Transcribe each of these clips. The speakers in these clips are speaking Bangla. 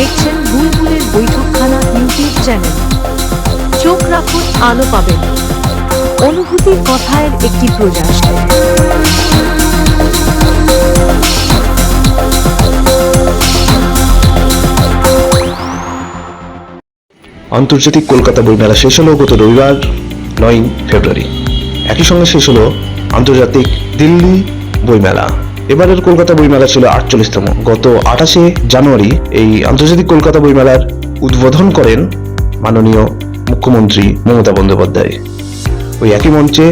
দেখছেন বুলবুলের বৈঠকখানা ইউটিউব চ্যানেল। চোখ রাখুন, আলো পাবেন। অনুভূতির কথায় একটি প্রয়াস। আন্তর্জাতিক কলকাতা বইমেলা শেষ হলো গত রবিবার নয় ফেব্রুয়ারি। একই সঙ্গে শেষ হলো আন্তর্জাতিক দিল্লি বইমেলা এবারের কলকাতা বইমেলা ছিল আটচল্লিশতম। গত আঠাশে জানুয়ারি এই আন্তর্জাতিক কলকাতা বইমেলার উদ্বোধন করেন মাননীয় মুখ্যমন্ত্রী মমতা বন্দ্যোপাধ্যায়। ওই একই মঞ্চে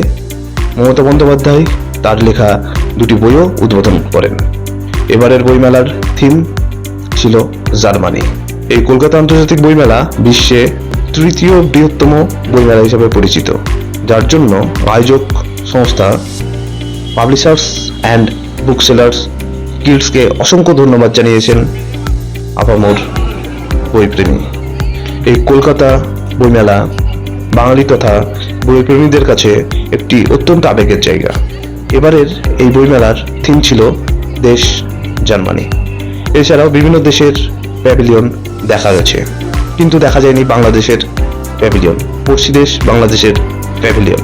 মমতা বন্দ্যোপাধ্যায় তার লেখা দুটি বইও উদ্বোধন করেন। এবারের বইমেলার থিম ছিল জার্মানি। এই কলকাতা আন্তর্জাতিক বইমেলা বিশ্বে তৃতীয় বৃহত্তম বইমেলা হিসাবে পরিচিত। যার জন্য আয়োজক সংস্থা পাবলিশার্স অ্যান্ড বুক সেলার্স কিডসকে অসংখ্য ধন্যবাদ জানিয়েছেন আপামোর বইপ্রেমী। এই কলকাতা বইমেলা, বাঙালি তথা বইপ্রেমীদের কাছে একটি অত্যন্ত আবেগের জায়গা। এবারের এই বইমেলার থিম ছিল দেশ জার্মানি এছাড়াও বিভিন্ন দেশের প্যাভিলিয়ন দেখা গেছে। কিন্তু দেখা যায়নি বাংলাদেশের প্যাভিলিয়ন পড়শি দেশ বাংলাদেশের প্যাভিলিয়ন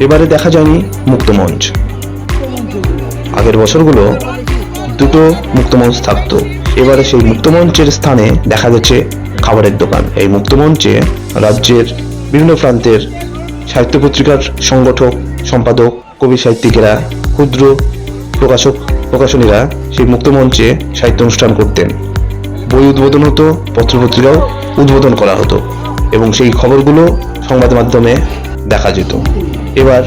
এবারে দেখা যায়নি মুক্তমঞ্চ। আগের বছরগুলো দুটো মুক্তমঞ্চ থাকতো। এবারে সেই মুক্তমঞ্চের স্থানে দেখা গেছে খাবারের দোকান। এই মুক্তমঞ্চে রাজ্যের বিভিন্ন প্রান্তের সাহিত্য পত্রিকার সংগঠক, সম্পাদক, কবি সাহিত্যিকেরা, ক্ষুদ্র প্রকাশক, প্রকাশনীরা সেই মুক্তমঞ্চে সাহিত্য অনুষ্ঠান করতেন। বই উদ্বোধন হতো, পত্রপত্রিকাও উদ্বোধন করা হতো এবং সেই খবরগুলো সংবাদ মাধ্যমে দেখা যেত। এবার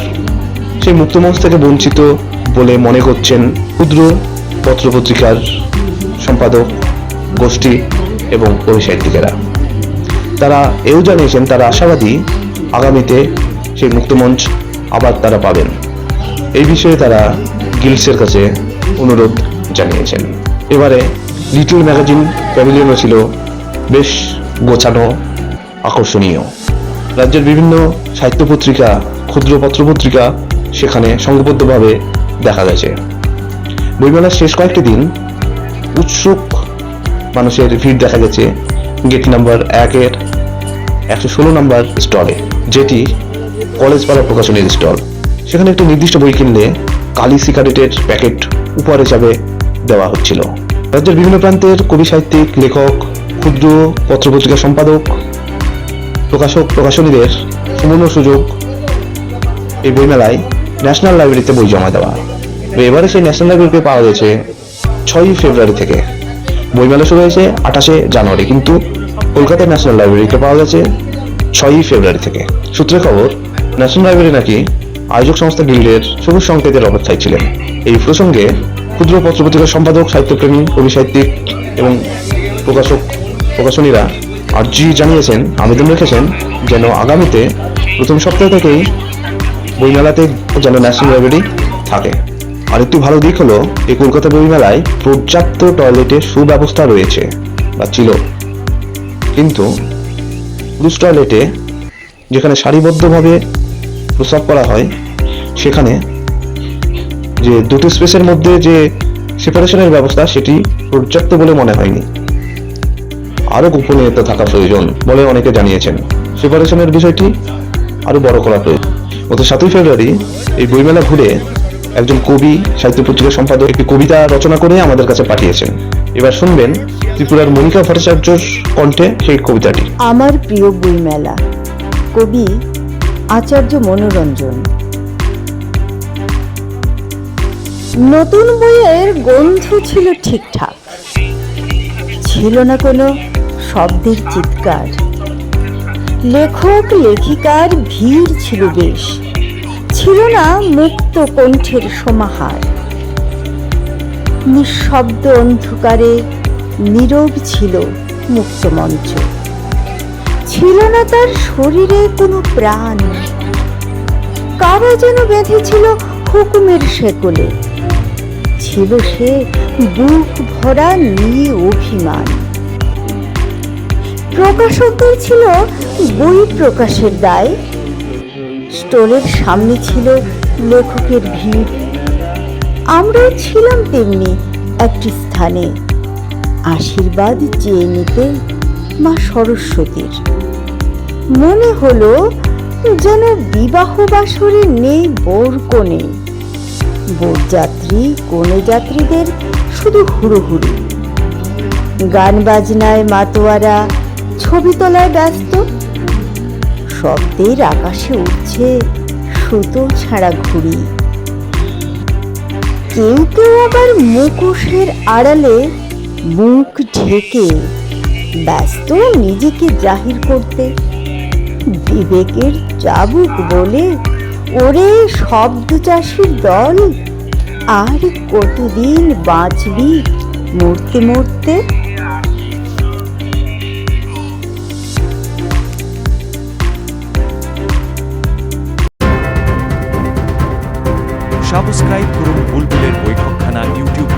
সেই মুক্তমঞ্চ থেকে বঞ্চিত বলে মনে করছেন ক্ষুদ্র পত্রপত্রিকার সম্পাদক, গোষ্ঠী এবং কবি সাহিত্যিকেরা তারা এও জানিয়েছেন, তারা আশাবাদী আগামীতে সেই মুক্তমঞ্চ আবার তারা পাবেন। এই বিষয়ে তারা গিল্ডসের কাছে অনুরোধ জানিয়েছেন। এবারে লিটল ম্যাগাজিন প্যাভিলিয়নও ছিল বেশ গোছানো, আকর্ষণীয়। রাজ্যের বিভিন্ন সাহিত্য পত্রিকা, ক্ষুদ্র পত্রপত্রিকা সেখানে সংঘবদ্ধভাবে দেখা গেছে। বইমেলার শেষ কয়েকটি দিন উৎসুক মানুষের ভিড় দেখা গেছে গেট নাম্বার একের একশো ষোলো নাম্বার স্টলে, যেটি কলেজ পাড়া প্রকাশনীর স্টল। সেখানে একটি নির্দিষ্ট বই কিনলে কালি সিগারেটের প্যাকেট উপহার হিসাবে দেওয়া হচ্ছিল। রাজ্যের বিভিন্ন প্রান্তের কবি সাহিত্যিক, লেখক, ক্ষুদ্র পত্রপত্রিকা সম্পাদক, প্রকাশক, প্রকাশনীদের সুবর্ণ সুযোগ এই বইমেলায় ন্যাশনাল লাইব্রেরিতে বই জমা দেওয়া। এবারে সেই ন্যাশনাল লাইব্রেরিতে পাওয়া গেছে ছয়ই ফেব্রুয়ারি থেকে। বইমেলা শুরু হয়েছে আঠাশে জানুয়ারি কিন্তু কলকাতার ন্যাশনাল লাইব্রেরিতে পাওয়া গেছে ছয়ই ফেব্রুয়ারি থেকে। সূত্রে খবর ন্যাশনাল লাইব্রেরি নাকি আয়োজক সংস্থা গিল্ডের সবুজ সংকেতের অপেক্ষায় ছিলেন। এই প্রসঙ্গে ক্ষুদ্র পত্রপত্রিকার সম্পাদক, সাহিত্যপ্রেমী কবি সাহিত্যিক এবং প্রকাশক প্রকাশনীরা আর্জি জানিয়েছেন, আবেদন রেখেছেন যেন আগামীতে প্রথম সপ্তাহ থেকেই বইমেলাতে যেন ন্যাশনাল লাইব্রেরি থাকে। আরেকটি ভালো দিক হলো, এই কলকাতা বইমেলায় পর্যাপ্ত টয়লেটের সুব্যবস্থা রয়েছে, বা ছিল। কিন্তু পুরুষ টয়লেটে, যেখানে সারিবদ্ধভাবে প্রস্রাব করা হয়, সেখানে যে দুটো স্পেসের মধ্যে যে সেপারেশনের ব্যবস্থা, সেটি পর্যাপ্ত বলে মনে হয়নি। আরও গোপনীয়তা থাকা প্রয়োজন বলে অনেকে জানিয়েছেন। সেপারেশনের বিষয়টি আরও বড় করা প্রয়োজন। গত সাতই ফেব্রুয়ারি এই বইমেলা ঘুরে একজন কবি সাহিত্য পত্রিকা সম্পাদক একটি কবিতা রচনা করে আমাদের কাছে পাঠিয়েছেন। এবার শুনবেন ত্রিপুরার মনিকা ভট্টাচার্যর কণ্ঠে সেই কবিতাটি। আমার প্রিয় বইমেলা, কবি আচার্য মনোরঞ্জন। নতুন বইয়ের গন্ধ ছিল ঠিকঠাক। ছিল না কোনো শব্দের চিৎকার। লেখক, লেখিকার ভিড় ছিল বেশ। ছিল না মুক্ত কণ্ঠের সমাহার। নিঃশব্দ অন্ধকারে নীরব ছিল মুক্তমঞ্চ ছিল না তার শরীরে কোনো প্রাণ। কারা যেন বেঁধেছিল হুকুমের শেকলে। ছিল সে বুক ভরা নিয়ে অভিমান। প্রকাশকদের ছিল বই প্রকাশের দায়। স্টোরের সামনে ছিল লেখকের ভিড়। আমরাও ছিলাম তেমনি একটি স্থানে। আশীর্বাদ চেয়ে নিতে মা সরস্বতীর। মনে হলো যেন বিবাহ বাসরে নেই। বোর কোণে বরযাত্রী কোণে যাত্রীদের শুধু হুড়ো হুড়ো গান বাজনায় মাতোয়ারা, ছবি তোলায় ব্যস্ত শব্দের আকাশে উঠছে সুতো ছাড়া ঘুড়ি। কেউ কেউ আবার মুখোশের আড়ালে মুখ ঢেকে ব্যস্ত নিজেকে জাহির করতে। বিবেকের চাবুক বলে ওরে শব্দ চাষির দল, আর কতদিন বাঁচবি মরতে মরতে? সাবস্ক্রাইব করুন বুলবুলের বৈঠকখানা ইউটিউব